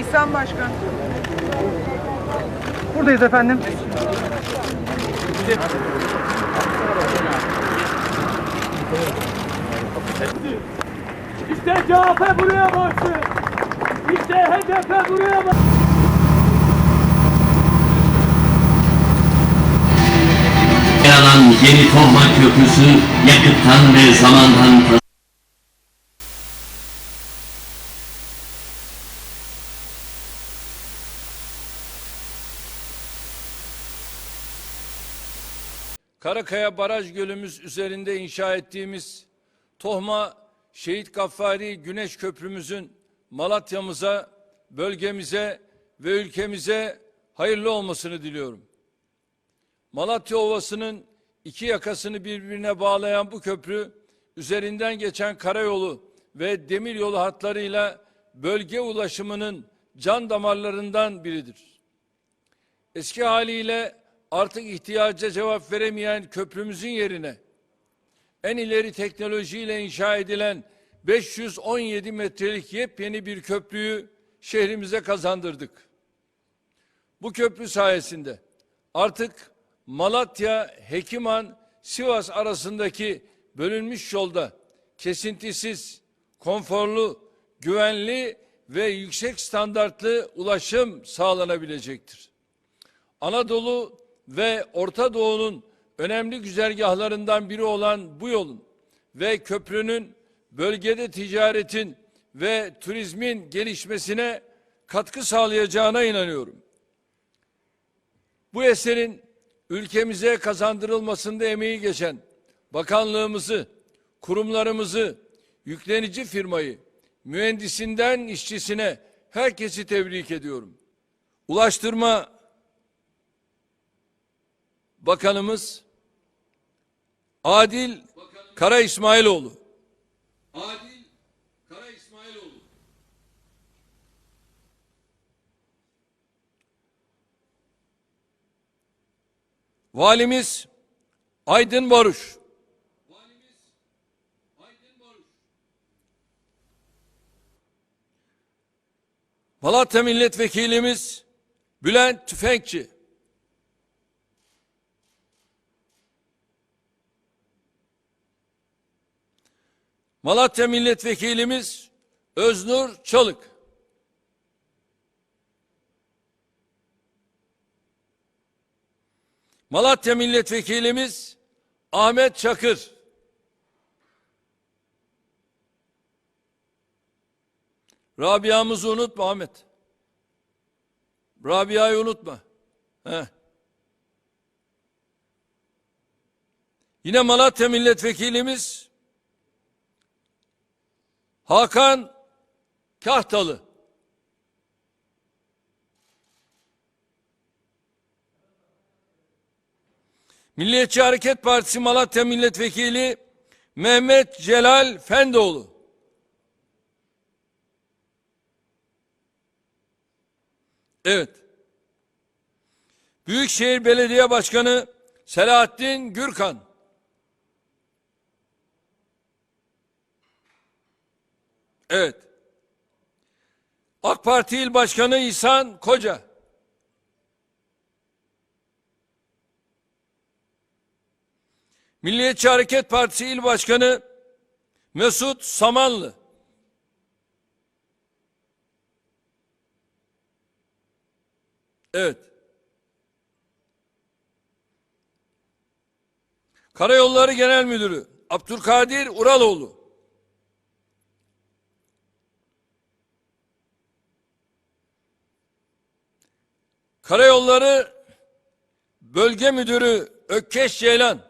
İhsan Başkan. Buradayız efendim. İşte CHP buraya baksın. İşte HDP buraya baksın. Yanan yeni Tohma Köprüsü yakıttan ve zamandan Karakaya Baraj Gölümüz üzerinde inşa ettiğimiz Tohma Şehit Gaffari Güneş Köprümüzün Malatya'mıza, bölgemize ve ülkemize hayırlı olmasını diliyorum. Malatya Ovası'nın iki yakasını birbirine bağlayan bu köprü üzerinden geçen karayolu ve demiryolu hatlarıyla bölge ulaşımının can damarlarından biridir. Eski haliyle artık ihtiyaca cevap veremeyen köprümüzün yerine en ileri teknolojiyle inşa edilen 517 metrelik yepyeni bir köprüyü şehrimize kazandırdık. Bu köprü sayesinde artık Malatya, Hekiman, Sivas arasındaki bölünmüş yolda kesintisiz, konforlu, güvenli ve yüksek standartlı ulaşım sağlanabilecektir. Anadolu ve Orta Doğu'nun önemli güzergahlarından biri olan bu yolun ve köprünün bölgede ticaretin ve turizmin gelişmesine katkı sağlayacağına inanıyorum. Bu eserin ülkemize kazandırılmasında emeği geçen bakanlığımızı, kurumlarımızı, yüklenici firmayı, mühendisinden işçisine herkesi tebrik ediyorum. Ulaştırma Bakanımız Adil Kara İsmailoğlu. Adil Kara İsmailoğlu. Valimiz Aydın Baruş. Valimiz Aydın Baruş. Malatya Milletvekilimiz Bülent Tüfekçi. Malatya Milletvekilimiz Öznur Çalık. Malatya Milletvekilimiz Ahmet Çakır. Rabia'mızı unutma Ahmet. Rabia'yı unutma. Heh. Yine Malatya Milletvekilimiz Hakan Kahtalı. Milliyetçi Hareket Partisi Malatya Milletvekili Mehmet Celal Fendoğlu. Evet. Büyükşehir Belediye Başkanı Selahattin Gürkan. Evet. AK Parti İl Başkanı İhsan Koca. Milliyetçi Hareket Partisi İl Başkanı Mesut Samanlı. Evet. Karayolları Genel Müdürü Abdülkadir Uraloğlu. Karayolları Bölge Müdürü Ökkeş Ceylan.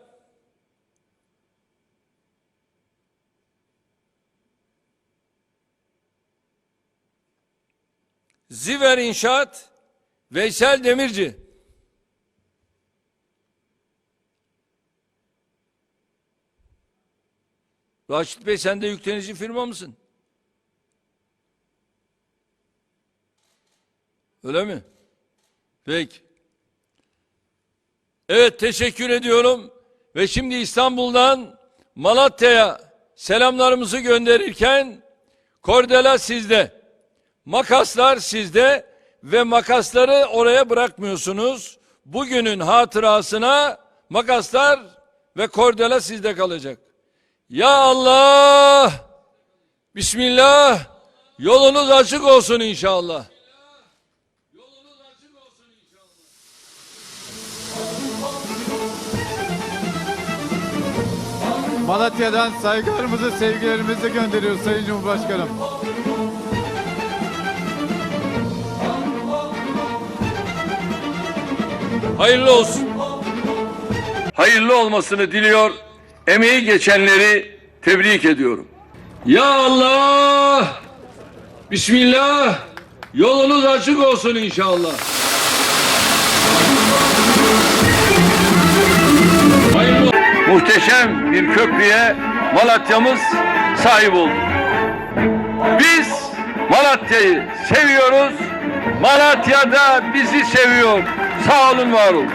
Ziver İnşaat Veysel Demirci. Raşit Bey sen de yüklenici firma mısın? Öyle mi? Peki. Evet teşekkür ediyorum. Ve şimdi İstanbul'dan Malatya'ya selamlarımızı gönderirken Kordela sizde. Makaslar sizde ve makasları oraya bırakmıyorsunuz. Bugünün hatırasına makaslar ve kordela sizde kalacak. Ya Allah! Bismillah! Yolunuz açık olsun inşallah. Malatya'dan saygılarımızı, sevgilerimizi gönderiyoruz Sayın Cumhurbaşkanım. Hayırlı olsun. Hayırlı olmasını diliyor. Emeği geçenleri tebrik ediyorum. Ya Allah! Bismillah! Yolunuz açık olsun inşallah. Muhteşem bir köprüye Malatya'mız sahip oldu. Biz Malatya'yı seviyoruz. Malatya da bizi seviyor. Sağ olun, var olun.